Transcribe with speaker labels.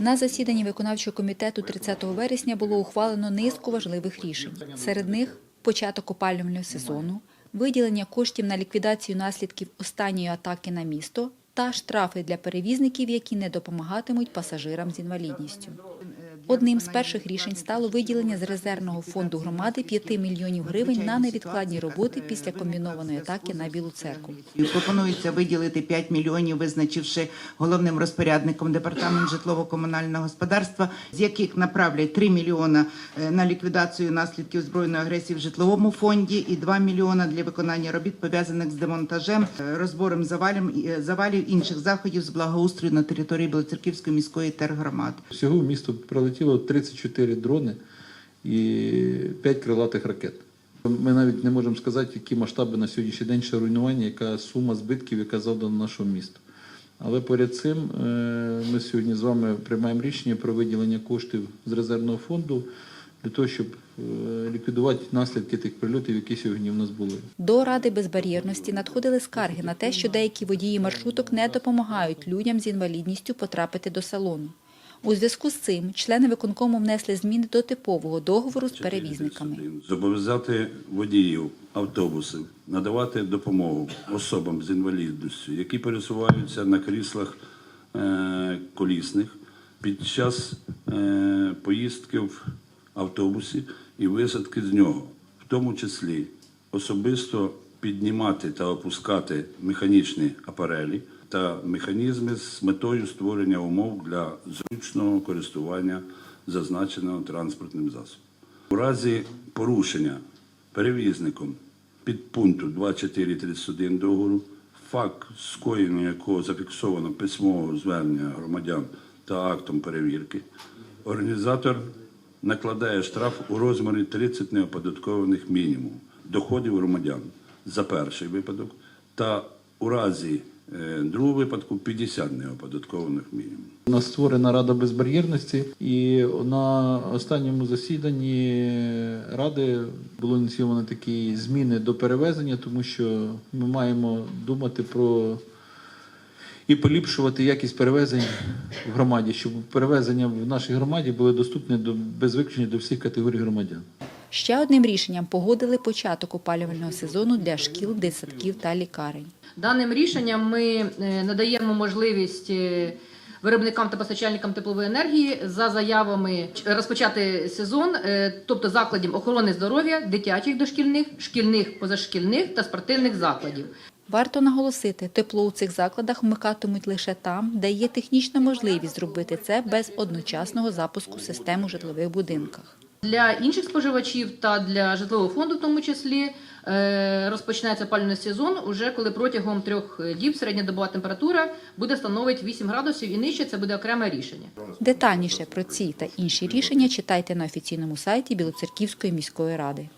Speaker 1: На засіданні виконавчого комітету 30 вересня було ухвалено низку важливих рішень. Серед них початок опалювального сезону, виділення коштів на ліквідацію наслідків останньої атаки на місто та штрафи для перевізників, які не допомагатимуть пасажирам з інвалідністю. Одним з перших рішень стало виділення з резервного фонду громади 5 мільйонів гривень на невідкладні роботи після комбінованої атаки на Білу церкву.
Speaker 2: Пропонується виділити 5 мільйонів, визначивши головним розпорядником департамент житлово-комунального господарства, з яких направлять 3 мільйона е, на ліквідацію наслідків збройної агресії в житловому фонді і 2 мільйона для виконання робіт пов'язаних з демонтажем, е, розбором завалів, е, завалів інших заходів з благоустрою на території Білоцерківської міської тергромади.
Speaker 3: Всього місто прилетіло 34 дрони і 5 крилатих ракет. Ми навіть не можемо сказати, які масштаби на сьогоднішній день ще руйнування, яка сума збитків, яка завдана нашому місту. Але поряд цим е, ми сьогодні з вами приймаємо рішення про виділення коштів з резервного фонду для того, щоб е, ліквідувати наслідки тих прильотів, які сьогодні в нас були.
Speaker 1: До Ради безбар'єрності надходили скарги на те, що деякі водії маршруток не допомагають людям з інвалідністю потрапити до салону. У зв'язку з цим члени виконкому внесли зміни до типового договору з перевізниками.
Speaker 4: Зобов'язати водіїв автобусів надавати допомогу особам з інвалідністю, які пересуваються на кріслах е, колісних під час е, поїздки в автобусі і висадки з нього, в тому числі особисто піднімати та опускати механічні апарелі та механізми з метою створення умов для зручного користування зазначеного транспортним засобом. У разі порушення перевізником підпункту 2431 договору, факт скоєння якого зафіксовано письмового звернення громадян та актом перевірки, організатор накладає штраф у розмірі 30 неоподаткованих мінімум доходів громадян за перший випадок та у разі е, другого випадку 50 неоподаткованих мінімум.
Speaker 3: У нас створена Рада безбар'єрності, і на останньому засіданні Ради було ініційовано такі зміни до перевезення, тому що ми маємо думати про і поліпшувати якість перевезень в громаді, щоб перевезення в нашій громаді були доступні до без виключення до всіх категорій громадян.
Speaker 1: Ще одним рішенням погодили початок опалювального сезону для шкіл, дитсадків та лікарень.
Speaker 5: Даним рішенням ми е, надаємо можливість е, виробникам та постачальникам теплової енергії за заявами розпочати сезон, е, тобто закладів охорони здоров'я, дитячих дошкільних, шкільних, позашкільних та спортивних закладів.
Speaker 1: Варто наголосити, тепло у цих закладах вмикатимуть лише там, де є технічна можливість зробити це без одночасного запуску систем у житлових будинках.
Speaker 5: Для інших споживачів та для житлового фонду, в тому числі, е, розпочинається опалювальний сезон, уже коли протягом трьох діб середня добова температура буде становити 8 градусів і нижче, це буде окреме рішення.
Speaker 1: Детальніше про ці та інші рішення читайте на офіційному сайті Білоцерківської міської ради.